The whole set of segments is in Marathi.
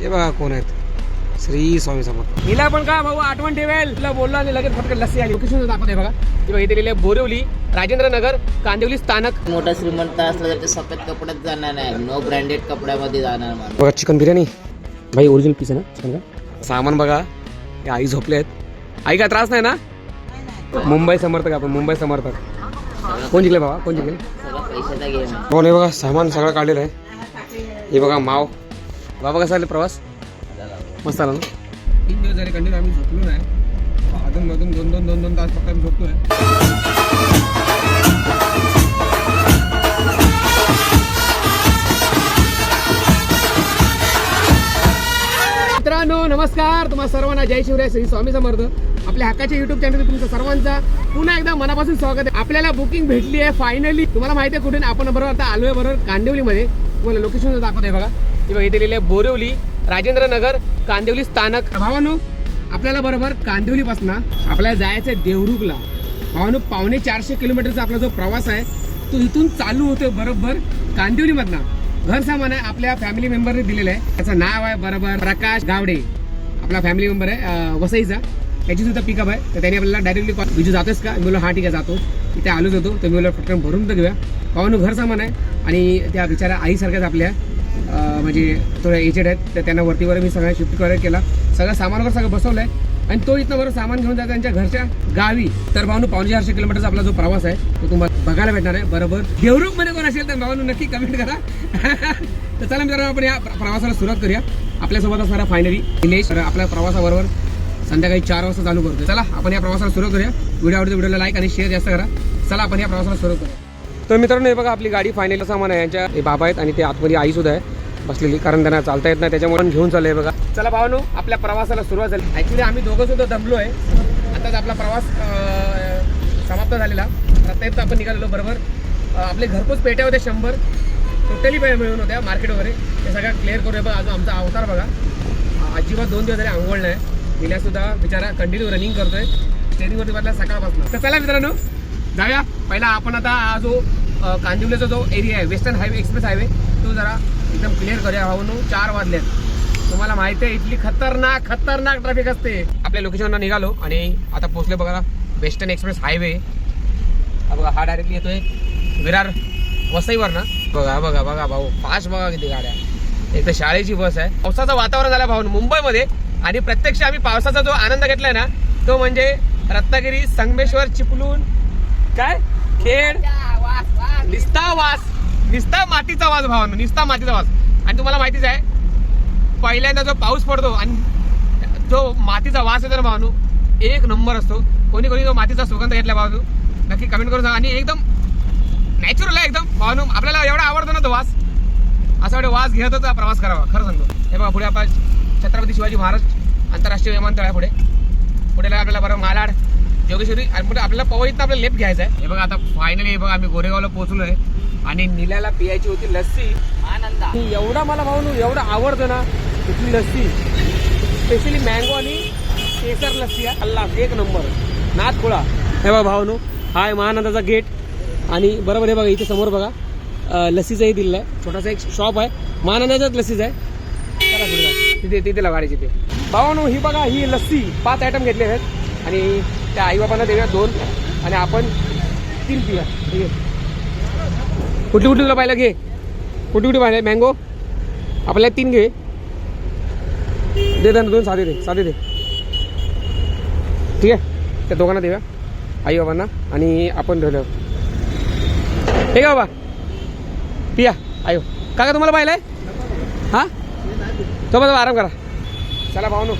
हे बघा कोण आहेत. श्री स्वामी समर्थ. हिला पण का भाऊ आठवण ठेवेल? तुला बोललो आणि लगेच फटकन लस्सी आली. लोकेशन दाखवते बघा. हे बघा इथे लिहिले बोरिवली राजेंद्र नगर कांदिवली स्थानक. मोठा श्रीमंत असला तर ते सफेद कपड्यात जाणार नाही. नो ब्रँडेड कपड्यामध्ये जाणार माणूस. बघा चिकन बिर्याणी. भाई ओरिजिनल पीस आहे ना चिकन का? सामान बघा. हे आई झोपले आहेत. आई काय त्रास नाही ना? मुंबई समर्थक आपण? मुंबई समर्थक कोण जिंकले बाबा कोण जिंकले? सगळं पैशाचा गेम हो बघा सामान सगळं काढलेलं आहे. हे बघा माव. बाबा कसा आले प्रवास? मस्त आला ना? तीन दिवस झाले कंटिन्यू आम्ही झोपलो नाही. अजून मधून दोन दोन दोन दोन तास फक्त आम्ही झोपतोय. मित्रांनो नमस्कार. तुम्हाला सर्वांना जय शिवराय श्री स्वामी समर्थ. आपल्या हक्काच्या युट्यूब चॅनल तुमचं सर्वांचा पुन्हा एकदा मनापासून स्वागत आहे. आपल्याला बुकिंग भेटली आहे फायनली तुम्हाला माहिती आहे कुठे आपण बरोबर आता आलोय बरोबर कांदिवलीमध्ये. तुम्हाला लोकेशन दाखवते बघा. हे बघा इथे लिहिले बोरिवली राजेंद्र नगर कांदिवली स्थानक. भावानो आपल्याला बरोबर कांदिवलीपासून आपल्याला जायचं आहे देवरुखला. भावानो पावणे चारशे किलोमीटरचा आपला जो प्रवास आहे तो इथून चालू होतो बरोबर कांदिवलीमधनं. घर सामान आहे आपल्या फॅमिली मेंबरने दिलेलं आहे. त्याचं नाव आहे बरोबर प्रकाश गावडे. आपला फॅमिली मेंबर आहे वसईचा. त्याची सुद्धा पिकअप आहे. तर त्यांनी आपल्याला डायरेक्टली कॉल विजू जातोस का? मी हा ठीक आहे जातो. इथे आलोच होतो. तर मी बोललो पटकन भरून तर घेऊया. पाहून घर सामान आहे आणि त्या बिचारा आईसारख्याच आपल्या म्हणजे थोड्या एजेड आहेत तर त्यांना वरतीवर मी सगळ्या शिफ्ट वगैरे केला. सगळं सामानावर सगळं बसवलं आहे आणि तो इथनं बरं सामान घेऊन जातो त्यांच्या घरच्या गावी. तर भावनू पावणे चारशे किलोमीटरचा आपला जो प्रवास आहे तो तुम्हाला बघायला भेटणार आहे. बरोबर. देवरूपमध्ये कोण असेल तर भावानू नक्की कमेंट करा. तर चला मित्रांनो आपण या प्रवासाला सुरुवात करूया. आपल्यासोबत असणारा फायनली निलेश. आपल्या प्रवासाबरोबर संध्याकाळी चार वाजता चालू करतो चला आपण या प्रवासाला सुरू करूया. व्हिडिओ आवडतो व्हिडिओला लाईक आणि शेअर जास्त करा. चला आपण या प्रवासाला सुरू करूया. तर मित्रांनो हे बघा आपली गाडी फायनल सामान आहे. यांच्या हे बाबा आहेत आणि ते आतमध्ये आई सुद्धा आहे बसलेली कारण त्यांना चालता येत नाही त्याच्यामुळे घेऊन घेऊन चाललंय बघा. चला भावानो आपल्या प्रवासाला सुरुवात झाली. ऍक्च्युली आम्ही दोघं सुद्धा दमलो आहे आताच आपला प्रवास समाप्त झालेला. रत्नागिरीत आपण निघालेलो बरोबर? आपले घरपोच पेट्या होत्या शंभर. टोटली मिळून होत्या मार्केट वगैरे. ते सगळं क्लिअर करूया बघा अजून आमचा अवतार बघा. अजिबात दोन दिवस झाले आंघोळ नाही. गेल्यासुद्धा बिचारा कंटिन्यू रनिंग करतोय. स्टेरिंगवरती बसला सकाळपासून. तर चला मित्रांनो जाऊया. पहिला आपण आता जो कांदिवलीचा जो एरिया आहे वेस्टर्न हायवे एक्सप्रेस हायवे तो जरा एकदम क्लिअर करूया. भाऊ चार वाजलेत. तुम्हाला माहिती आहे इथली खतरनाक खतरनाक ट्रॅफिक असते. आपल्या लोकेशनला निघालो आणि आता पोहोचले बघा वेस्टर्न एक्सप्रेस हायवे बघा हा डायरेक्टली येतोय विरार वसईवर ना. बघा बघा बघा भाऊ फास्ट बघा किती गाड्या. एक तर शाळेची बस आहे. पावसाचं वातावरण झालं भाऊ मुंबईमध्ये. आणि प्रत्यक्ष आम्ही पावसाचा जो आनंद घेतलाय ना तो म्हणजे रत्नागिरी संगमेश्वर चिपलून काय? खेड निस्ता वास. निस्ता मातीचा वास भावानो निस्ता मातीचा वास. आणि तुम्हाला माहितीच आहे पहिल्यांदा जो पाऊस पडतो आणि जो मातीचा वास येतो ना भावानू एक नंबर असतो. कोणी कोणी जो मातीचा सुगंध घेतला भावानू नक्की कमेंट करून सांगा. आणि एकदम नॅचरल आहे एकदम. भावानू आपल्याला एवढा आवडतो ना तो वास. असा वाटतं वास घेतच प्रवास करावा खरं सांगतो. हे बघा पुढे आपण छत्रपती शिवाजी महाराज आंतरराष्ट्रीय विमानतळ आहे पुढे पुढे आपल्याला बरं मालाड. जोगेश्वरी आणि आपल्याला पवईतनं आपल्याला लेफ्ट घ्यायचा आहे. हे बघा आता फायनली हे बघा आम्ही गोरेगावला पोहोचलो आहे आणि निल्याला पियायची होती लस्सी. आनंद. एवढा मला भाऊ एवढं आवडतं ना तिथली लस्सी? स्पेशली मँगो आणि केसर लस्सी आहे. अल्ला एक नंबर. नाथ खोळा. हे बघा भावनू हा आहे महानंदाचा गेट आणि बरोबर हे बघा इथे समोर बघा लस्सीचंही दिलेलं आहे. छोटासा एक शॉप आहे. महानंदाचाच लस्सीच आहे. चला पुढे जाऊ. तिथे तिथे गाडीची ते भावानो ही बघा ही लस्सी. पाच आयटम घेतले आहेत. आणि त्या आईबाबांना देऊया दोन आणि आपण तीन पिया ठीक आहे. कुठली कुठली तुला पाहिलं घे? कुठली कुठे पाहिलं मँगो? आपल्याला तीन घे. दे दे ना दोन साधे दे साधे दे. ठीक आहे? त्या दोघांना देऊया आई बाबांना आणि आपण ठेवलं ठीक आहे बाबा? पिया आयो. काका तुम्हाला पाहिलं आहे हां? तो बघा आराम करा. चला भाऊ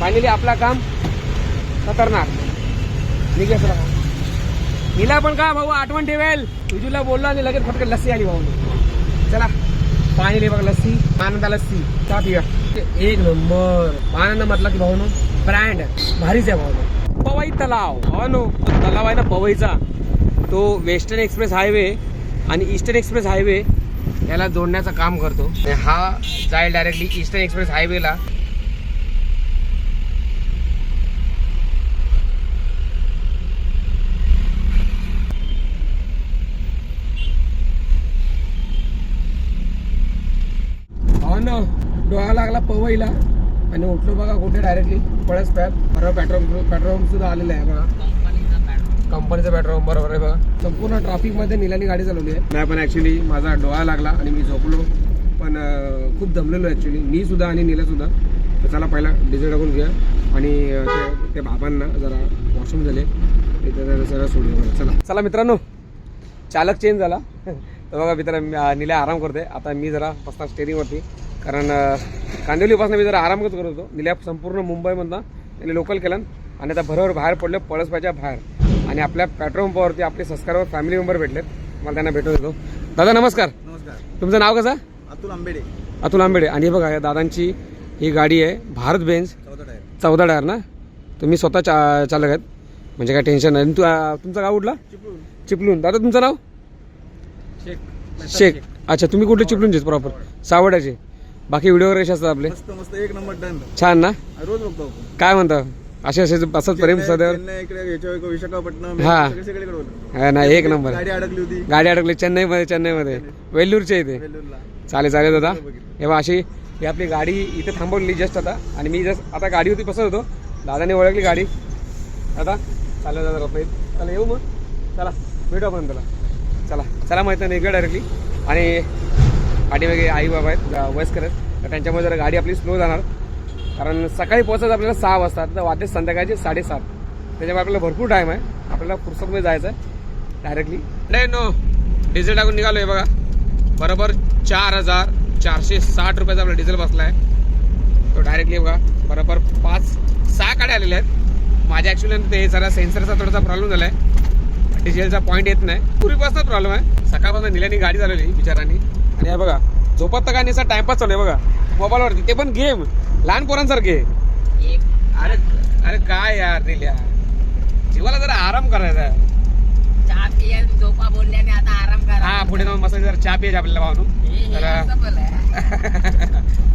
फायनली आपला काम खतरनाक. निघेस राहा भाऊ हिला पण का भाऊ आठवण ठेवेल? विजूला बोललो आणि लगेच फटकन लस्सी आली भाऊ चला पाणी बघ लस्सी आनंदा लस्सी. का पिया एक नंबर. आनंद म्हटला की भाऊ ब्रँड भारीच आहे भाऊ पवई तलाव. भाऊ तलाव आहे ना पवईचा. तो वेस्टर्न एक्सप्रेस हायवे आणि ईस्टर्न एक्सप्रेस हायवे याला जोडण्याचं काम करतो. हा जाईल डायरेक्टली ईस्टर्न एक्सप्रेस हायवेला. हो ना डोळा लागला पवईला. आणि उठलो बघा कुठे डायरेक्टली पळस पॅप बरोबर पेट्रोल पेट्रोल सुद्धा आलेलं आहे बघा. कंपनीचं पेट्रोल बरोबर आहे बघा. संपूर्ण ट्रॅफिकमध्ये निलानी गाडी चालवली आहे. नाही पण ॲक्च्युली माझा डोळा लागला आणि मी झोपलो. पण खूप दमलेलो ॲक्च्युली मी सुद्धा आणि नीला सुद्धा. तर चला पहिला डिझेल टाकून घ्या आणि ते- त्या बाबांना जरा वॉशरूम झाले. इथे जरा सोडून चला. चला मित्रांनो चालक चेंज झाला. तर बघा मित्र निल्या आराम करते आता मी जरा बसणार स्टेरिंगवरती कारण कांदिवलीपासून मी जरा आराम करत होतो. निल्या संपूर्ण मुंबईमधनं त्यांनी लोकल केलं. आणि आता भरावर बाहेर पडले पळसपाच्या बाहेर. आणि आपल्या पेट्रोल पंपावरती आपले सबस्क्रायबर फॅमिली मेंबर भेटलेत. मला त्यांना भेटून येतो दादा नमस्कार. नमस्कार. तुमचं नाव कसं? अतुल आंबेडे. अतुल आंबेडे. आणि हे बघा या दादांची ही गाडी आहे भारत बेन्स चौदा टायर. चौदा टायर ना? तुम्ही स्वतः चा चालक आहेत. म्हणजे काय टेन्शन नाही. तू तुमचं गाव कुठला? चिपलून दादा तुमचं नाव? शेख. शेख. अच्छा तुम्ही कुठले चिपलूनचेच प्रॉपर सावड्याचे. बाकी व्हिडिओ वगैरे कसे असतात आपले? मस्त मस्त. एक नंबर डन छान ना? रोज बघतो आपण. काय म्हणता? असे असे असंच प्रेम चेन्नई- इकडे विशाखापट्टणम हा. सगळे सगळीकडे हा ना एक नंबर. गाडी अडकली होती. गाडी अडकली. चेन्नईमध्ये चेन्नईमध्ये. वेल्लूरच्या इथे. वेल्लूरला. चालेल चालेल दादा. हे अशी ही आपली गाडी इथे थांबवली जस्ट आता. आणि मी जस्ट आता गाडी होती बसत होतो दादाने ओळखली गाडी. दादा चालेल दादा रत्नाईत चला येऊ मग. चला भेटू आपण त्याला. चला चला माहिती नाही इकडे डायरेक्टली आणि पाठीमागे आई बाबा आहेत वयस्कर आहेत तर त्यांच्यामुळे जरा गाडी आपली स्लो जाणार. कारण सकाळी पोहोचायचं आपल्याला सहा वाजता तर वाजते संध्याकाळचे साडेसात. त्याच्यामुळे आपल्याला भरपूर टाईम आहे. आपल्याला फुरसतमध्ये जायचं आहे डायरेक्टली नाही नो डिझेल टाकून निघालो आहे बघा. बरोबर चार हजार चारशे साठ रुपयाचा आपला डिझेल बसला आहे तो डायरेक्टली बघा. बरोबर पाच सहा गाड्या आलेल्या आहेत. माझ्या ॲक्च्युली ते जरा सेन्सरचा थोडासा प्रॉब्लेम झाला आहे डिझेलचा पॉईंट येत नाही. पूर्वीपासून प्रॉब्लेम आहे. सकाळपासून निल्याने गाडी चालवली बिचारांनी. आणि हे बघा झोपत काय निसा टाइमपास चालू आहे बघा. मोबाईलवरती ते पण गेम लहान पोरांसारखे. अरे अरे काय यार निल्या जीवाला जरा आराम करायचा. चहा पिया झोपा बोलल्याने आता आराम करा. हा पुढे जाऊन मस्त जरा चहा पियायची आपल्याला भावनू.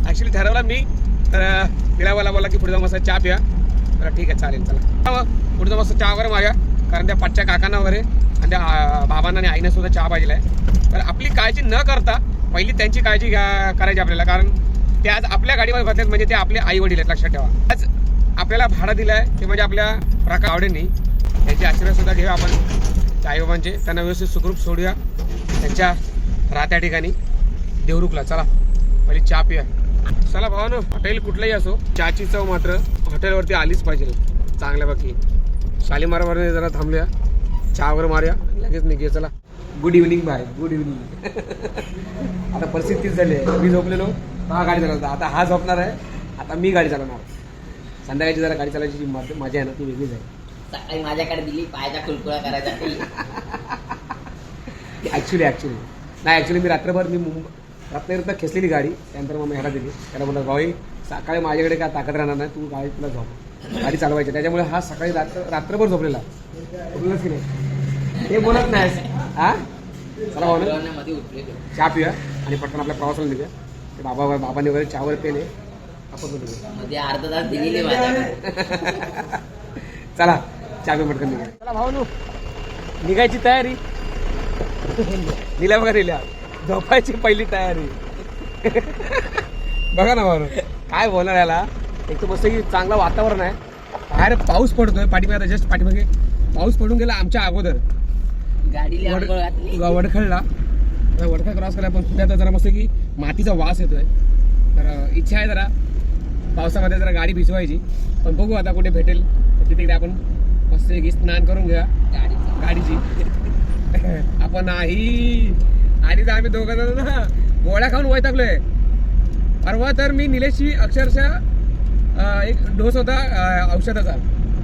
ऍक्च्युली ठरवलं मी. तर तिला मला बोला की पुढे जाऊन मस्त चहा पिया. तर ठीक आहे चालेल चला. पुढे जाऊन मस्त चहा वगैरे मागा. कारण त्या पाचच्या काकांना वगैरे आणि त्या बाबांना आणि आईने सुद्धा चहा पाहिजे आहे. तर आपली काळजी न करता पहिली त्यांची काळजी घ्या करायची आपल्याला. कारण ते आज आपल्या गाडीवर बसलेत म्हणजे ते आपले आई वडील आहेत लक्षात ठेवा. आज आपल्याला भाडं दिलं आहे ते म्हणजे आपल्या प्रकार आवडेनी. त्यांचे आशीर्वाद सुद्धा घेऊया आपण. त्या आईबाबांचे त्यांना व्यवस्थित सुखरूप सोडूया. त्यांच्या राहत्या ठिकाणी. देवरुखला चला. पहिली चहा पिया चला भावा ना हॉटेल कुठलंही असो चहाची चव मात्र हॉटेलवरती आलीच पाहिजे. चांगल्यापैकी शालीमारावर जरा थांबल्या चहा वगैरे मारूया. लगेच निघे चला. Good evening bye good evening आता परिस्थिती तीच झाली आहे. मी झोपलेलो. हा गाडी चालवता आता हा झोपणार आहे. आता मी गाडी चालवणार. संध्याकाळची जरा गाडी चालवायची जी मजा मजा आहे ना ती वेगळीच आहे. सकाळी माझ्याकडे दिली पायाचा कुलकुळा करायसाठी ॲक्च्युली ॲक्च्युली नाही ॲक्च्युली मी रात्रभर मी मुंबई रत्नागिरीत खेचलेली गाडी. त्यानंतर मग मी ह्याला दिली. त्याला म्हणलं भाई सकाळी माझ्याकडे काय ताकद राहणार नाही. तू गाडी तुला झोप. गाडी चालवायची त्याच्यामुळे हा सकाळी रात्र रात्रभर झोपलेला. झोपलेलाच की नाही? हे बोलत नाहीस हा? चला भाऊ ना चहा पिऊया आणि पटकन आपल्या प्रवासाला निघूया. ते बाबा बाबांनी वगैरे चहा वगैरे पेले. आपण पण निघूया मध्ये अर्धा तास दिलेली माझ्याकडे चला चहा पिऊ पटकन निघूया. चला भाऊ नु निघायची तयारी. निल्या बघा निल्या झोपायची पहिली तयारी. बघा ना भाऊ काय बोलणार याला. एक तर मस्त की चांगलं वातावरण आहे. बाहेर पाऊस पडतोय पाठीमागे जस्ट पाठीमागे. पाऊस पडून गेला आमच्या अगोदर. गाडीला वडखळला. वडखळ क्रॉस केला पण आता जरा मस्त की मातीचा वास येतोय. तर इच्छा आहे जरा. पावसामध्ये जरा गाडी भिजवायची. पण बघू आता कुठे भेटेल. तर तिथे आपण मस्त की स्नान करून घ्या गाडीचा. गाडीची. आपण नाही आणि तर आम्ही दोघं जण ना गोळ्या खाऊन वैतागलोय. परवा तर मी निलेशची अक्षरशः एक डोस होता औषधाचा.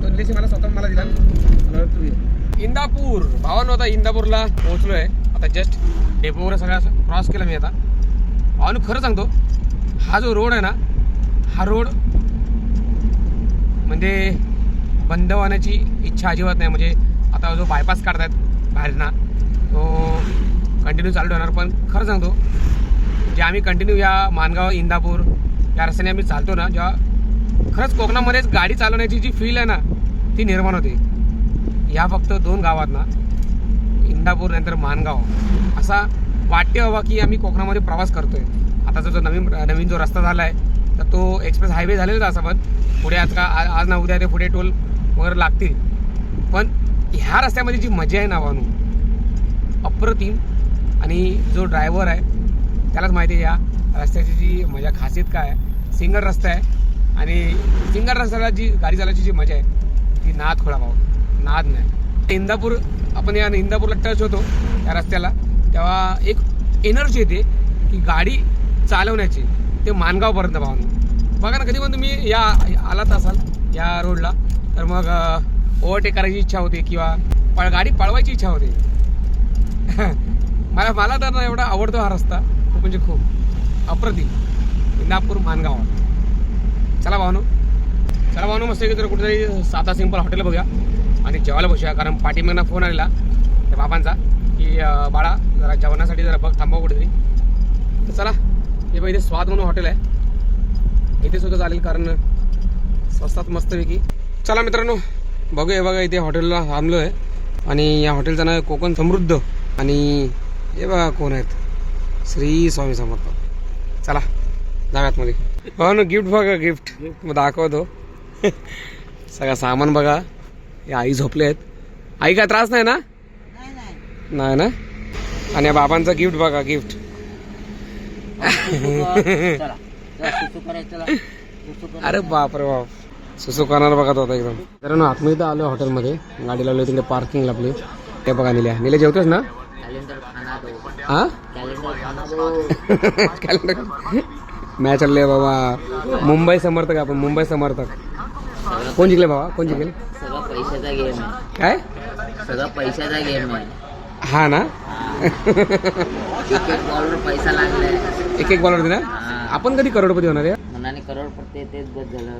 तो निलेशची मला स्वतः मला दिला. मला वाटलं तू घे. इंदापूर. भावानं होता इंदापूरला पोहोचलो आहे आता जस्ट डेपोवर सगळा क्रॉस केला मी आता. भावानं खरं सांगतो हा जो रोड आहे ना हा रोड म्हणजे बंद होण्याची इच्छा अजिबात नाही. म्हणजे आता जो बायपास काढतायत बाहेर ना तो कंटिन्यू चालू राहणार पण खरं सांगतो जे आम्ही कंटिन्यू या मानगाव इंदापूर या रस्त्याने आम्ही चालतो ना जेव्हा खरंच कोकणामध्येच गाडी चालवण्याची जी फील आहे ना ती निर्माण होते. ह्या फक्त दोन गावात ना इंदापूर नंतर मानगाव असा वाटते हवा की आम्ही कोकणामध्ये प्रवास करतोय. आता जो नवीन नवीन जो रस्ता झाला आहे तर तो एक्सप्रेस हायवे झालेला असा पण पुढे आज का आज ना उद्या ते पुढे टोल वगैरे लागतील. पण ह्या रस्त्यामध्ये जी मजा आहे ना वानू अप्रतिम. आणि जो ड्रायव्हर आहे त्यालाच माहिती आहे या रस्त्याची जी मजा खासियत काय आहे? सिंगल रस्ता आहे. आणि सिंगल रस्त्याला जी गाडी चालायची जी मजा आहे ती नाद खोळा भाऊ. नाद नाही. इंदापूर आपण या इंदापूरला टच होतो त्या रस्त्याला. तेव्हा एक एनर्जी येते की गाडी चालवण्याची. ते मानगावपर्यंत भावनं बघा ना कधी पण तुम्ही या आलात असाल या रोडला तर मग ओव्हरटेक करायची इच्छा होते किंवा पळ गाडी पळवायची इच्छा होते. मला मला तर ना एवढा आवडतो हा रस्ता खूप म्हणजे खूप. अप्रतिम. इंदापूर मानगाव. चला भावनो. चला भावनो मस्त तर कुठेतरी साता सिंपल हॉटेल बघूया. आणि जेवायला बसूया. कारण पाठीमागना फोन आलेला. त्या बाबांचा की बाळा जरा जेवणासाठी जरा बघ थांबव कुठेतरी. तर चला हे बघ इथे स्वाद म्हणून हॉटेल आहे. इथे सुद्धा चालेल कारण स्वस्तात मस्तपैकी. चला मित्रांनो बघूया हे बघा इथे हॉटेलला थांबलो आहे. आणि या हॉटेलचं नाव आहे कोकण समृद्ध. आणि हे बघा कोण आहेत. श्री स्वामी समर्थ. चला जाऊयात मध्ये हो ना गिफ्ट बघा गिफ्ट. मग दाखवतो. सगळं सामान बघा. हे आई झोपले आहेत. आई काय त्रास नाही ना? नाही ना? आणि या बाबांचा गिफ्ट बघा गिफ्ट अरे बाप रे बाप. सुसू करणार बघत होता एकदम. तर ना आतमध्ये तर आलो हॉटेलमध्ये. गाडी लावली तिकडे पार्किंग लावली ते बघा निल्या. निल्या जेवतोस ना? हा? कॅलेंडर मॅच आले बाबा. मुंबई समर्थक आपण मुंबई समर्थक. कोण जिंकले बाबा कोण जिंकेल? सगळं पैशाचा गेम आहे. काय? सगळं पैशाचा गेम आहे. हा ना? एक एक बॉलवर पैसा लागलाय. एक एक बॉलर ना. आपण कधी करोडपती होणार आहे? मनाने करोडपती तेच बस झालं.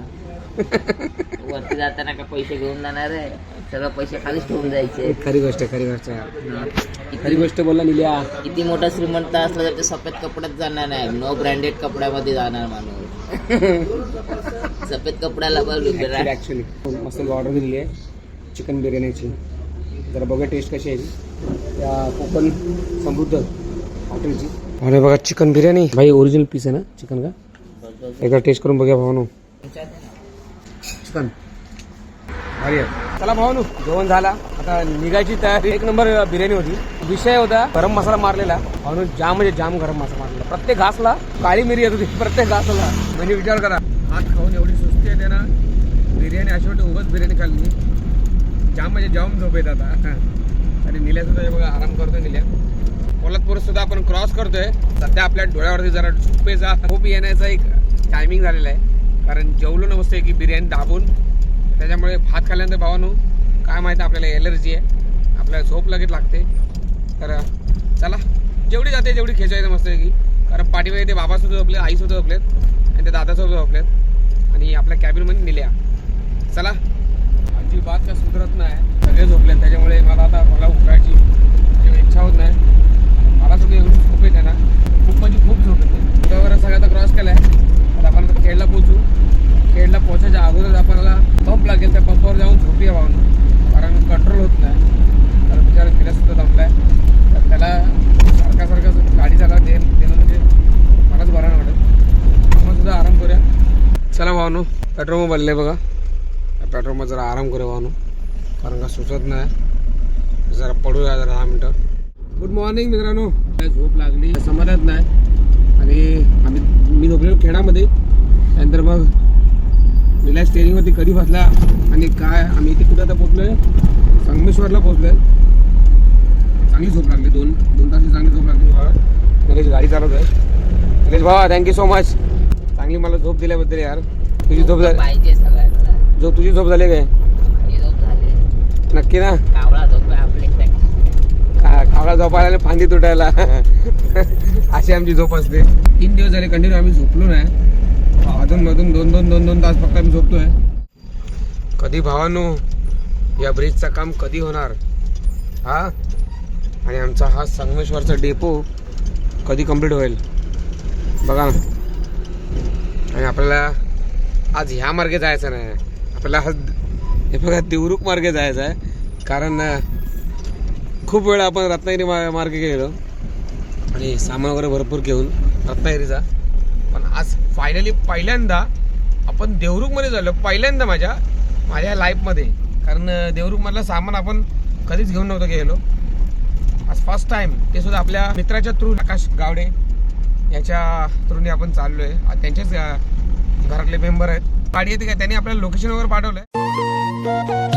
वरती जाताना का पैसे घेऊन जाणार आहे? सगळं पैसे खालीच ठेवून जायचे. खरी गोष्ट आहे, खरी गोष्ट आहे. खरी किती गोष्ट बोलला निल्या. किती मोठा श्रीमंत असला तर ते सफेद कपड्यात जाणार नाही. नो ब्रँडेड कपड्यामध्ये जाणार माणूस. सफेद कपड्याला बघ ऍक्च्युली मस्त ऑर्डर दिली आहे. चिकन बिर्याणीची जरा बघा टेस्ट कशी आहे. त्या कोकण समृद्ध हॉटेलची. अरे बघा चिकन बिर्याणी भाई ओरिजिनल पीस आहे ना चिकन का? एकदा टेस्ट करून बघूया भावानो. चिकन भारी आहे. चला भावानो जेवण झाला. आता निघायची तयारी. एक नंबर बिर्याणी होती. विषय होता गरम मसाला मारलेला. भावानो जाम म्हणजे जाम गरम मसाला मारलेला. प्रत्येक घासला काळी मिरी येत होती. प्रत्येक घासला. म्हणजे विचार करा. हात खाऊन एवढी सुस्ती येते ना बिर्याणी अशी वाटते उगाच बिर्याणी खाल्ली जाम म्हणजे जाम झोप येत आता. आणि निल्या सुद्धा हे बघा आराम करतोय निल्या. कोल्हापूर सुद्धा आपण क्रॉस करतोय. सध्या आपल्या डोळ्यावरती जरा झोपेचा खूप येण्याचा एक टायमिंग झालेला आहे. कारण जेवलो न की बिर्याणी दाबून. त्याच्यामुळे भात खाल्ल्यानंतर भावानो काय माहीत आपल्याला एलर्जी आहे. आपल्याला झोप लगेच लागते. तर चला जेवढी जाते जेवढी खेचायचं मस्त की कारण पाठीमागे ते बाबासुद्धा झोपले आई सुद्धा झोपलेत आणि ते दादासुद्धा झोपलेत. आणि आपल्या कॅबिनमध्ये नेल्या. चला. अजिबात काय सुधरत नाही. सगळे झोपलेत. त्याच्यामुळे मला आता मला उठायची इच्छा होत नाही. मला सुद्धा एवढी झोप येते ना खूप म्हणजे खूप झोप येते. सगळ्यात क्रॉस केलाय. आता आपण खेळला पोचू खेडला पोचायच्या अगोदर आपल्याला पंप लागेल त्या पंपावर जाऊन झोपी वाहून कारण कंट्रोल होत नाही. कारण बिचारा गेल्या सुद्धा दमलाय तर त्याला सारखा सारखा गाडी चाला दे देणं म्हणजे मलाच बरं नाही वाटत. आपण सुद्धा आराम करूया. चला भावनो पेट्रोल मग बनले बघा. त्या पेट्रोलमध्ये जरा आराम करूया वाहनू कारण का सुचत नाही. जरा पडूया जरा दहा मिनटं. गुड मॉर्निंग मित्रांनो. काय झोप लागली? समाधात नाही. आणि आम्ही मी झोपलेलो खेळामध्ये त्यानंतर मग विलास स्टेरिंगवरती कधी बसला आणि काय? आम्ही इथे कुठं आता पोचलोय संगमेश्वरला पोचलोय चांगली झोप लागली. दोन दोन तास चांगली झोप लागली. भावा नरेश गाडी चालवत आहे नरेश भावा थँक्यू सो मच चांगली मला झोप दिल्याबद्दल यार. तुझी झोप झाली जो तुझी झोप झाली काय? झोप झाले. नक्की ना? कावळा झोप आहे आपले. का- कावळा झोपायला फांदी तुटायला. अशी आमची झोप असते. तीन दिवस झाले कंटिन्यू आम्ही झोपलो नाही. अधूनमधून दोन दोन दोन दोन तास फक्त आम्ही झोपतोय. कधी भावानो या ब्रिजचं काम कधी होणार? हा? आणि आमचा हा संगमेश्वरचा डेपो कधी कंप्लीट होईल? बघा ना. आणि आपल्याला आज ह्या मार्गे जायचं नाही. आपल्याला आज हे बघा देवरुख मार्गे जायचं आहे. कारण खूप वेळा आपण रत्नागिरी मा- मार्गे गेलो आणि सामान वगैरे भरपूर घेऊन रत्नागिरीचा. पण आज फायनली पहिल्यांदा आपण देवरुखमध्ये झालो. पहिल्यांदा माझ्या माझ्या लाईफमध्ये कारण देवरुखमधलं सामान आपण कधीच घेऊन नव्हतं गेलो आज फर्स्ट टाइम ते सुद्धा आपल्या मित्राच्या थ्रू आकाश गावडे याच्या थ्रूने आपण चाललो आहे त्यांच्याच घरातले मेंबर आहेत. गाडी येते का? त्यांनी आपल्याला लोकेशन वगैरे आहे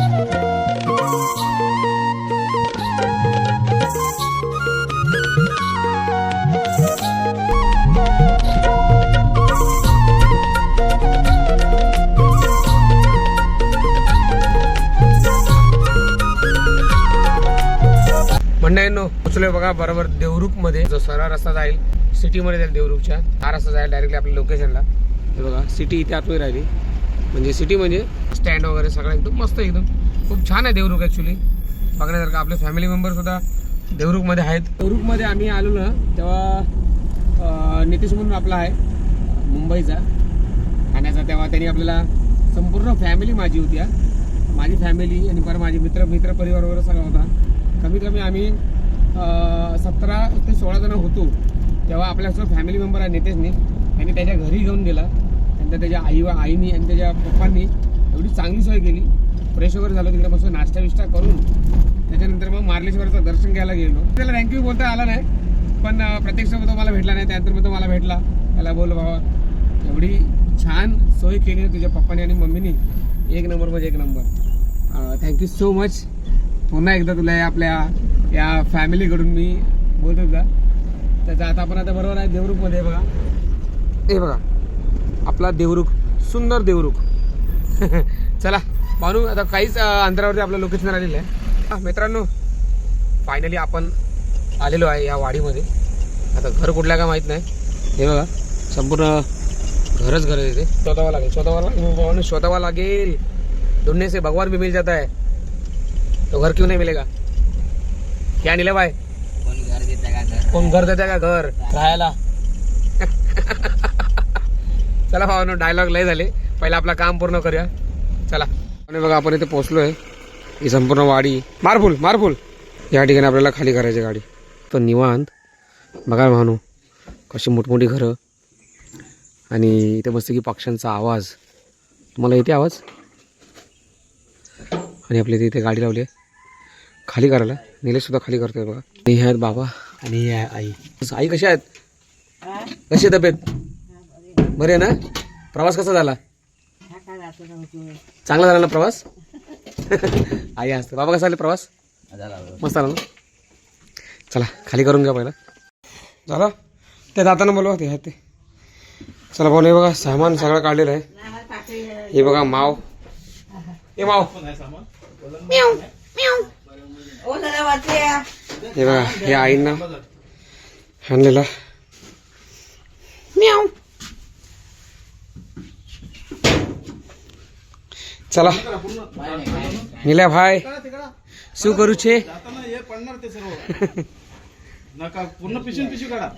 म्हणणं पोचलोय बघा बरोबर देवरुखमध्ये जो सरळ रस्ता जाईल सिटी मध्ये जाईल देवरुखच्या. हा रस्ता जाईल डायरेक्टली आपल्या लोकेशनला हे बघा सिटी इथे आतमध्ये राहिली. म्हणजे सिटी म्हणजे स्टँड वगैरे सगळं एकदम मस्त एकदम. खूप छान आहे देवरुख ऍक्च्युली बघण्यासारखं आपले फॅमिली मेंबर सुद्धा देवरुखमध्ये आहेत. देवरुखमध्ये आम्ही आलो ना तेव्हा नितीश म्हणून आपला आहे मुंबईचा. ठाण्याचा तेव्हा त्यांनी आपल्याला संपूर्ण फॅमिली माझी होती माझी फॅमिली आणि बरं माझे मित्र मित्र परिवार वगैरे सगळा होता. कमीत कमी आम्ही सतरा ते सोळा जण होतो तेव्हा आपल्यासोबत फॅमिली मेंबर आहे नितेशनी त्यांनी त्याच्या घरी घेऊन गेला नंतर त्याच्या आई व आईनी आणि त्याच्या पप्पांनी एवढी चांगली सोय केली. फ्रेश वगैरे झालो तिकडे बसून नाश्ता विष्टा करून. त्याच्यानंतर मग मार्लेश्वरचं दर्शन घ्यायला गेलो. त्याला रँक्यू बोलता आला नाही पण अं, प्रत्यक्ष तो मला भेटला नाही त्यानंतर मग तो मला भेटला. त्याला बोल बाबा एवढी छान सोय केली तुझ्या पप्पाने आणि मम्मीनी. एक नंबर म्हणजे एक नंबर. थँक्यू सो मच पुन्हा एकदा तुला या आपल्या या फॅमिलीकडून मी बोलत होता त्याचं आता आपण आता बरोबर आहे देवरुखमध्ये बघा. हे बघा. आपला देवरुख सुंदर देवरुख. चला मानू आता काहीच अंतरावरती आपलं लोकेशन आलेलं आहे. हा, मित्रांनो फायनली आपण आलेलो आहे या वाडीमध्ये. आता घर कुठल्या का माहीत नाही. हे बघा संपूर्ण घरच घर आहे स्वतःवा लागेल स्वतःवा लागेल. हो, स्वतःवा लागेल. दोन्ही से भगवान भी मिल जाता है तो घर क्यों नहीं मिलेगा? क्या नीले भाई? कोण घर देता का घर? कोण घर देते का घर? राहायला. चला भावानो डायलॉग लय झाले. पहिला आपला काम पूर्ण करूया. चला. आणि बघा आपण इथे पोहोचलोय. ही संपूर्ण वाडी. मारफुल मारफुल या ठिकाणी आपल्याला खाली करायची गाडी. तो निवांत. बघा भावनो कशी मोठमोठी घरं. आणि इथे मस्त की पक्ष्यांचा आवाज. तुम्हाला येते आवाज? आणि आपल्या इथे गाडी लावली आहे. खाली करायला. निलेशसुद्धा खाली करतोय बघा. आणि हे आहेत बाबा आणि हे आहे आई. आई कशा आहेत? कशी तब्येत? बरे आहे ना? प्रवास कसा झाला? चांगला झाला ना प्रवास? आई असते. बाबा कसा आले प्रवास? मस्त आला ना? चला खाली करून घ्या पहिला. झालं? ते जाताना बोलवा ते आहेत ते. चला भाऊ हे बघा सामान सगळं काढलेलं आहे. हे बघा माव. हे बघा हे आईंना आणलेला म्याव चला निल्या भाय शू करू छे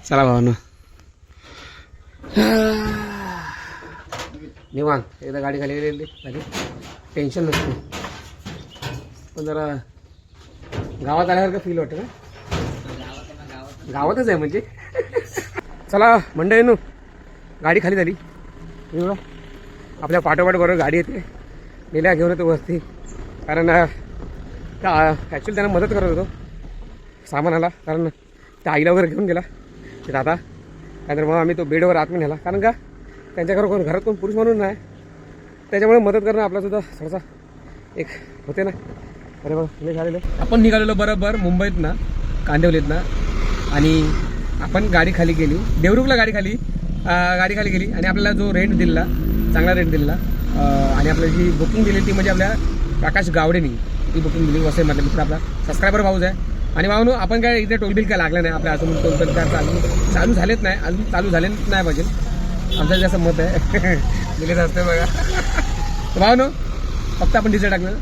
चला भाऊ निवांत. एकदा गाडी खाली गेलेली झाली. टेन्शन नसते पण जरा गावात आल्यासारखं फील वाटतं ना गावातच आहे म्हणजे. चला मंडळीनो गाडी खाली झाली. हे आपल्या पाठोपाठ बरोबर गाडी येते. नेल्या घेऊन येतो वरती. कारण ॲक्च्युली त्यांना मदत करत होतो. सामानाला. कारण त्या आईला वगैरे घेऊन गेला. ते दादा. नाहीतर मग आम्ही तो बेडवर आतमध्ये नेला. कारण का? त्यांच्या घरात कोण? घरात कोण? पुरुष म्हणून नाही. त्याच्यामुळे मदत करणं आपलासुद्धा सहसा एक होते ना. अरे बघा झालेलं आपण निघालेलो बरोबर मुंबईत ना कांदिवलीत ना आणि आपण गाडी खाली गेली. देवरुखला गाडी खाली गाडी खाली गेली. आणि आपल्याला जो रेंट दिला चांगला रेंट दिला आणि आपल्याला जी बुकिंग दिली ती म्हणजे आपल्या प्रकाश गावडेनी. ती बुकिंग दिली वसई म्हटलं मित्र आपला सबस्क्रायबर भाऊच आहे. आणि भाऊ आपण काय इथे टोल बिल काय लागलं नाही आपल्या अजून टोल बिल काय चालू चालू झालेच नाही अजून चालू झाले नाही पाहिजे. आमचं कसं मत आहे. दिलेच असते बघा. भाऊ नो फक्त आपण डिझेल टाकलं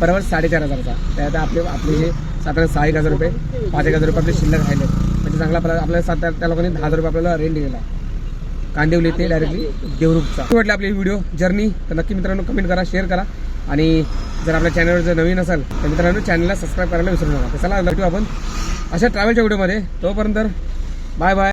बरोबर साडेचार हजारचा. त्यात आपले आपले जे साधारण सहा एक हजार रुपये पाच एक हजार रुपये आपले शिल्लक राहिले. म्हणजे चांगला आपल्याला सात त्या लोकांनी दहा हजार रुपये आपल्याला रेंट दिलेला कांदिवली ते डायरेक्टली देवरूपचा वाटलं आपली व्हिडिओ जर्नी तर नक्की मित्रांनो कमेंट करा शेअर करा. आणि जर आपल्या चॅनलवर जर नवीन असाल तर मित्रांनो चॅनलला सबस्क्राईब करायला विसरू नका. चला भेटू आपण अशा ट्रॅव्हलच्या व्हिडिओमध्ये तोपर्यंत बाय बाय